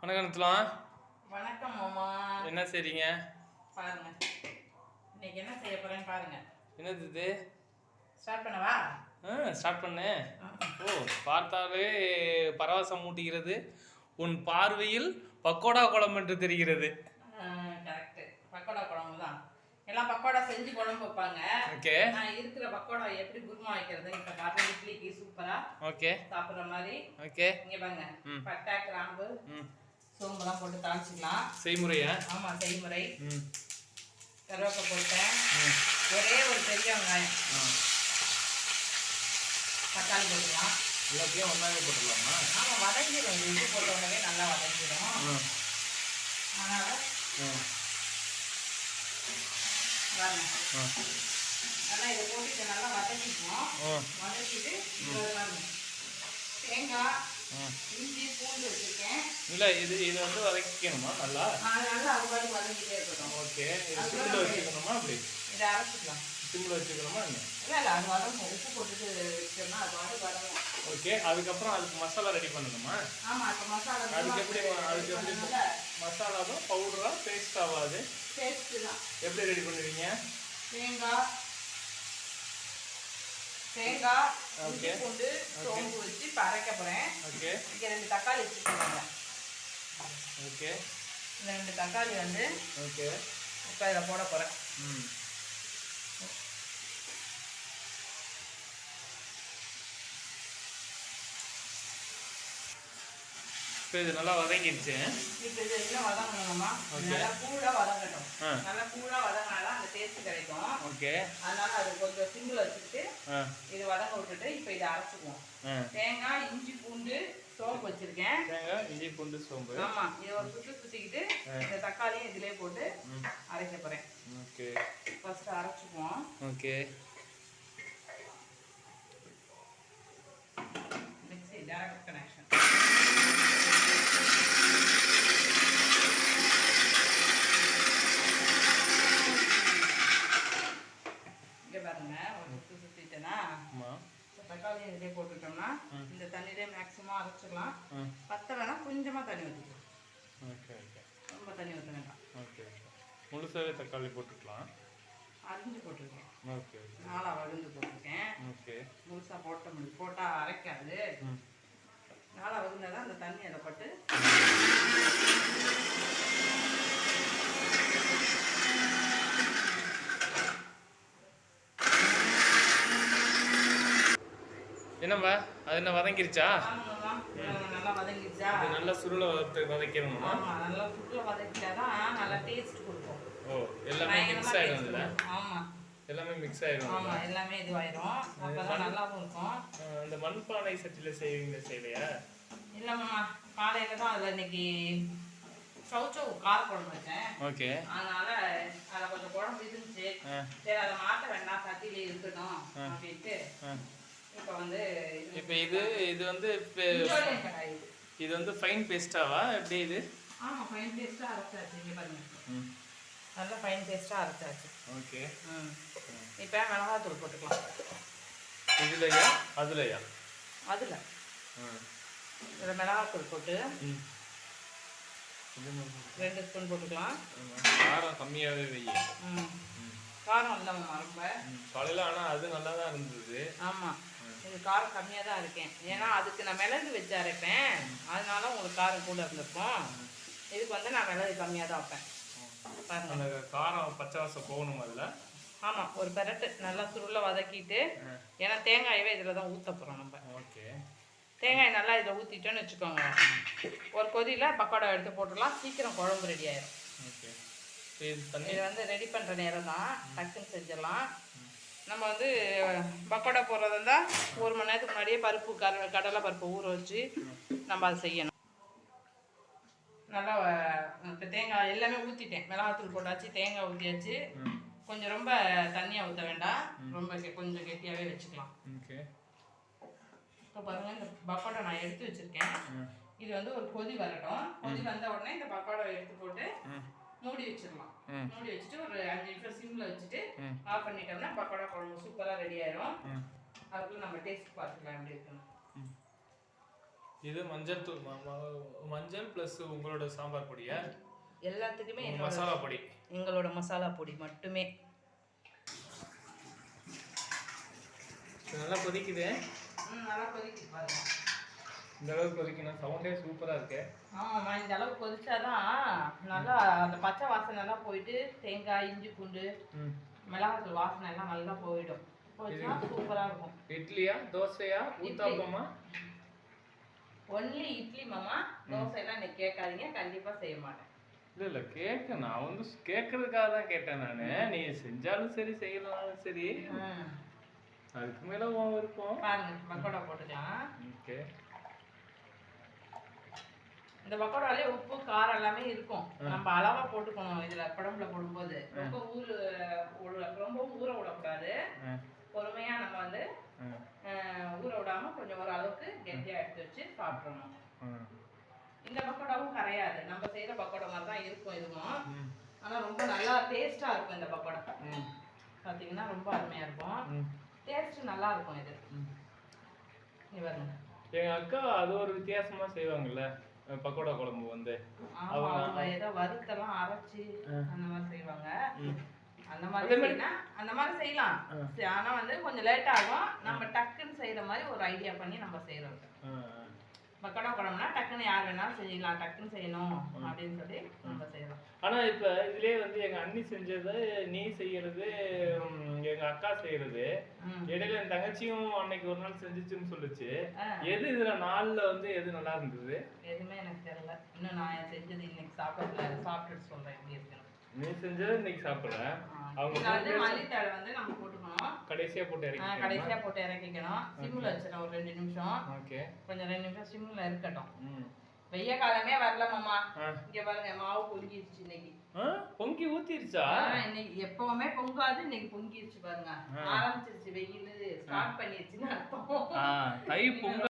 வணக்கம் நித்துலாம் வணக்கம் மாமா. என்ன செய்றீங்க? பாருங்க. இன்னைக்கு என்ன செய்ய போறேன்னு பாருங்க. என்னது இது? ஸ்டார்ட் பண்ணவா? ஆ ஸ்டார்ட் பண்ணு. ஓ பார்த்தாலே பரவசம் மூட்டுகிறது. உன் பார்வையில் பக்கோடா குழம்பு என்று தெரிகிறது. கரெக்ட் பக்கோடா குழம்பு தான். எல்லாம் பக்கோடா செஞ்சு குழம்பு வைப்பாங்க. ஓகே. நான் இருக்கிற பக்கோடா எப்படி குருமா வைக்கிறது? இப்ப காட்டுற இட்லிக்கு சூப்பரா ஓகே. சாப்பிடுற மாதிரி. ஓகே. இங்க பாருங்க. பட்டை கிராம்பு ம் சோம்புலாம் போட்டு தாளிச்சிக்கலாம். செய்முறையா? ஆமா செய்முறை. ம். கருவேப்பிலை போட்டேன். ஒரே ஒரு பெரிய வெங்காயம். தக்காளி போட்டுக்கலாம். எல்லாத்தையும் ஒன்றாவே போட்டுடலாமா ஆமா வதங்கிடும் இது உப்பு போட்ட உடனே நல்லா வதங்கிடும் அதனால. நல்லா இதை போட்டு நல்லா வதக்கிக்குவோம். வதக்கிட்டு தேங்காய் இஞ்சி பூண்டு வச்சுருக்கேன். இல்லை இது இது வந்து வதக்கிக்கணுமா? நல்லா? அதனால அது பாட்டு வதக்கிட்டே இருக்கட்டும். ஓகே. இது சிம்மில் வச்சுக்கணுமா அப்படி? இதை அரைச்சிக்கலாம். சிம்மில் வச்சுக்கணுமா என்ன? இல்லை இல்லை அது வதங்கும் உப்பு போட்டுட்டு வச்சோம்னா அது பாட்டு வதங்கும் ஓகே. அதுக்கப்புறம் அதுக்கு மசாலா ரெடி பண்ணணுமா? ஆமாம் இப்போ மசாலா அதுக்கு எப்படி அதுக்கு எப்படி மசாலா தான் பவுடரா பேஸ்ட் ஆகாது டேஸ்ட்டு தான். எப்படி ரெடி பண்ணுவீங்க? தேங்காய் தேங்காய். பூண்டு சோம்பு வச்சு இப்போ அரைக்க போகிறேன் ஓகே. இங்கே ரெண்டு தக்காளி வச்சுக்கோங்க ஓகே. இந்த ரெண்டு தக்காளி வந்து ஓகே. இப்போ இதில் போட போகிறேன் ம். இப்போ இது நல்லா வதங்கிடுச்சு. இப்போ இது என்ன வதங்கணுமா. நல்லா கூழாக வதங்கட்டும். நல்லா கூழாக வதங்கினாதான் அந்த டேஸ்ட் கிடைக்கும். ஓகே. அதனால அது கொஞ்சம் சிம்பிள் வச்சுக்கிட்டு ஆ. இது வதங்க விட்டுட்டு இப்போ இதை அரைச்சிக்குவோம். தேங்காய் இஞ்சி பூண்டு சோம்பு வச்சிருக்கேன். தேங்காய் இஞ்சி பூண்டு சோம்பு. ஆமா இதை ஒரு சுத்து சுத்திக்கிட்டு. இந்த தக்காளியும் இதிலே போட்டு அரைக்க போறேன். ஓகே. ஃபர்ஸ்ட் அரைச்சிக்குவோம். ஓகே. மிக்ஸி டைரக்ட் கனெக்ஷன் இங்க பாருங்க ஒரு சுத்து சுத்திட்டேன்னா ஆமாம் இப்ப தக்காளி இதிலே போட்டுட்டோம்னா ம். இந்த தண்ணியிலே மேக்ஸிமம் அரைச்சிடலாம் ம் பத்தலைன்னா கொஞ்சமா தண்ணி ஊற்றிக்கலாம் ஓகே ஓகே ரொம்ப தண்ணி ஊற்ற வேண்டாம் ஓகே ஓகே முழுசாவே தக்காளி போட்டுக்கலாம் அரிஞ்சு போட்டிருக்கேன் ஓகே ஓகே நாலா வழுந்து போட்டிருக்கேன் ஓகே முழுசா போட்ட முடியும் போட்டால் அரைக்காது ம் நாலா வகுந்தா தான் அந்த தண்ணி அதில் பட்டு என்னம்மா அது என்ன வதங்கிருச்சா நல்லா வதங்கிடுச்சா? இது நல்லா சுருளை வறுத்து வதக்கணுமா ஆமா நல்லா சுற்றுல வதக்கிட்டாதான் நல்லா டேஸ்ட் கொடுக்கும். ஓ எல்லாமே மிக்ஸ் ஆயிடும் இதுல? கொடுக்கும். ஆமா. எல்லாமே மிக்ஸ் ஆயிடும் ஆமா எல்லாமே இதுவாயிரும். அப்பதான் நல்லாவும் இருக்கும். அந்த மண்பானை சட்டியில செய்வீங்க செய்யலையா? இல்லைம்மா காலையில தான் அதில் இன்னைக்கு சவுச்சவு கார குழம்பு வச்சேன். ஓகே. அதனால அதில் கொஞ்சம் குழம்பு இருந்துச்சு. சரி அதை மாற்ற வேண்டாம் சட்டியில இருக்கட்டும் ஆ. அப்படின்ட்டு. இப்போ வந்து இப்போ இது இது வந்து இது. இது வந்து ஃபைன் பேஸ்டாவா எப்படி இது? ஆமா ஃபைன் பேஸ்ட்டாக அரைச்சாச்சு இங்கே பாருங்க. ம். நல்லா ஃபைன் பேஸ்ட்டாக அரைச்சாச்சு. ஓகே. ம். இப்போ மிளகாத்தூள் போட்டுக்கலாம். இதுலையா? அதுலையா? அதில். ம் இதில் மிளகாத்தூள் போட்டு ம். ரெண்டு ஸ்பூன். போட்டுக்கலாம். காரம் கம்மியாகவே ம். காரம் இல்லைம்மா ரொம்ப. காலையில ஆனால் அது நல்லா தான் இருந்தது. ஆமாம் இது காரம் கம்மியாக தான் இருக்கேன். ஏன்னா அதுக்கு நான் மிளகு வச்சு அரைப்பேன். அதனால உங்களுக்கு காரம் கூட இருந்திருக்கும். இதுக்கு வந்து நான் மிளகு கம்மியாக தான் வைப்பேன். அந்த காரம் பச்சை வாசம் போகணும் அதில்? ஆமாம் ஒரு பெரட்டு நல்லா சுருளை வதக்கிட்டு ஏன்னா தேங்காயவே இதில் தான் ஊற்ற போகிறோம் நம்ம. ஓகே. தேங்காய் நல்லா இதில் ஊற்றிட்டோன்னு வச்சுக்கோங்க. ஒரு கொதியில் பக்கோடா எடுத்து போட்டுடலாம். சீக்கிரம் குழம்பு ரெடி ஆயிடும் இது வந்து ரெடி பண்ணுற நேரம் தான். டக்குன்னு செஞ்சிடலாம். நம்ம வந்து பக்கோடா போடுறது இருந்தால் ஒரு மணி நேரத்துக்கு முன்னாடியே பருப்பு கர கடலை பருப்பு ஊற வச்சு நம்ம அதை செய்யணும். நல்லா இப்போ தேங்காய் எல்லாமே ஊற்றிட்டேன் மிளகாத்தூள் போட்டாச்சு தேங்காய் ஊற்றியாச்சு கொஞ்சம் ரொம்ப தண்ணியாக ஊற்ற வேண்டாம். ரொம்ப கொஞ்சம் கெட்டியாகவே வச்சுக்கலாம். இப்போ பாருங்கள் இந்த பக்கோடா நான் எடுத்து வச்சுருக்கேன். இது வந்து ஒரு கொதி வரட்டும். கொதி வந்த உடனே இந்த பக்கோடா எடுத்து போட்டு மூடி வச்சிடலாம். மூடி வச்சுட்டு ஒரு அஞ்சு நிமிஷம் சிம்ல வச்சுட்டு. ஆஃப் பண்ணிட்டோம்னா பக்கோடா குழம்பு சூப்பரா ரெடி ஆயிரும். அதுக்குள்ள நம்ம டேஸ்ட் பார்த்துக்கலாம் எப்படி இருக்குன்னு. ம். இது மஞ்சள் தூள் மஞ்சள் ப்ளஸ் உங்களோட சாம்பார் பொடியா? எல்லாத்துக்குமே மசாலா பொடி. எங்களோட மசாலா பொடி மட்டுமே. நல்லா கொதிக்குது? ம் நல்லா கொதிக்குது பாருங்க. இந்த அளவுக்கு கொதிக்கணும். சவுண்டே சூப்பரா இருக்கு. ஆமாம்மா இந்த அளவுக்கு கொதிச்சாதான் நல்லா அந்த பச்சை வாசனை எல்லாம் போயிட்டு தேங்காய் இஞ்சி பூண்டு. மிளகாத்தூள் வாசனை எல்லாம் நல்லா போயிடும். சூப்பரா இருக்கும். இட்லியா தோசையா ஊத்தாப்பமா? ஒன்லி இட்லி மாமா தோசை எல்லாம் இன்னைக்கு கேட்காதீங்க. கண்டிப்பா செய்ய மாட்டேன். இல்ல இல்ல கேட்க நான் வந்து கேட்கறதுக்காக தான் கேட்டேன் நானு. நீ செஞ்சாலும் சரி செய்யலனாலும் சரி. அதுக்கு மேல விருப்பம். பாருங்க பக்கோடா போட்டுக்கலாம். ஓகே. இந்த பக்கோடாலே உப்பு காரம் எல்லாமே இருக்கும். நம்ம அளவா போட்டுக்கணும் இதுல குழம்புல போடும்போது. ரொம்ப ஊறு ஊற- ரொம்ப ஊற விடக்கூடாது. பொறுமையா நம்ம வந்து ஊற விடாம கொஞ்சம் ஒரு அளவுக்கு கெட்டியா எடுத்து வச்சு சாப்பிடணும். இந்த பக்கோடாவும் கரையாது. நம்ம செய்யற பக்கோடா மாதிரி தான் இருக்கும் இதுவும் ஆனா ரொம்ப நல்லா டேஸ்டா இருக்கும் இந்த பக்கோடா. பாத்தீங்கன்னா ரொம்ப அருமையா இருக்கும். டேஸ்ட் நல்லா இருக்கும் இது. இங்க பாருங்க. எங்க அக்கா அது ஒரு வித்தியாசமா செய்வாங்கல்ல. பக்கோடா குழம்பு வந்து. அவங்க ஏதோ வறுத்தெல்லாம் அரைச்சு அந்த மாதிரி செய்வாங்க. அந்த மாதிரி அந்த மாதிரி செய்யலாம். ஆனா வந்து கொஞ்சம் லேட் ஆகும். நம்ம டக்குன்னு செய்யற மாதிரி ஒரு ஐடியா பண்ணி நம்ம செய்யறோம் பக்கோடா குழம்புனா டக்குன்னு யார் வேணாலும் செய்யலாம். டக்குன்னு செய்யணும் அப்படின்னு சொல்லி நம்ம செய்யறோம் ஆனா இப்ப இதுலயே வந்து எங்க அண்ணி செஞ்சது நீ செய்யறது எங்க அக்கா செய்யறது. இடையில என் தங்கச்சியும் அன்னைக்கு ஒரு நாள் செஞ்சுச்சுன்னு சொல்லுச்சு. எது இதுல நாலுல வந்து எது நல்லா இருந்தது? எதுவுமே எனக்கு தெரியல. இன்னும் நான் செஞ்சது இன்னைக்கு சாப்பிடல. சாப்பிட்டுட்டு சொல்றேன். எப்படி இருக்குன்னு. நீ செஞ்சது இன்னைக்கு சாப்பிடல. அவங்க வந்து மல்லித்தழை வந்து நம்ம போட்டுக்கணும். கடைசியா போட்டு இறக்கி கடைசியா போட்டு இறக்கிக்கணும். சிம்ல வச்சிடும் ஒரு ரெண்டு நிமிஷம். ஓகே. கொஞ்சம் ரெண்டு நிமிஷம் சிம்ல இருக்கட்டும். வெய்ய காலமே வரல மாமா. இங்க பாருங்க மாவு பொங்கிருச்சு இன்னைக்கு. பொங்கி ஊத்திருச்சா? இன்னைக்கு எப்பவுமே பொங்காது இன்னைக்கு பொங்கிருச்சு பாருங்க. ஆரம்பிச்சிருச்சு வெயில் ஸ்டார்ட் பண்ணிருச்சுன்னு அர்த்தம். தை பொங்கல்.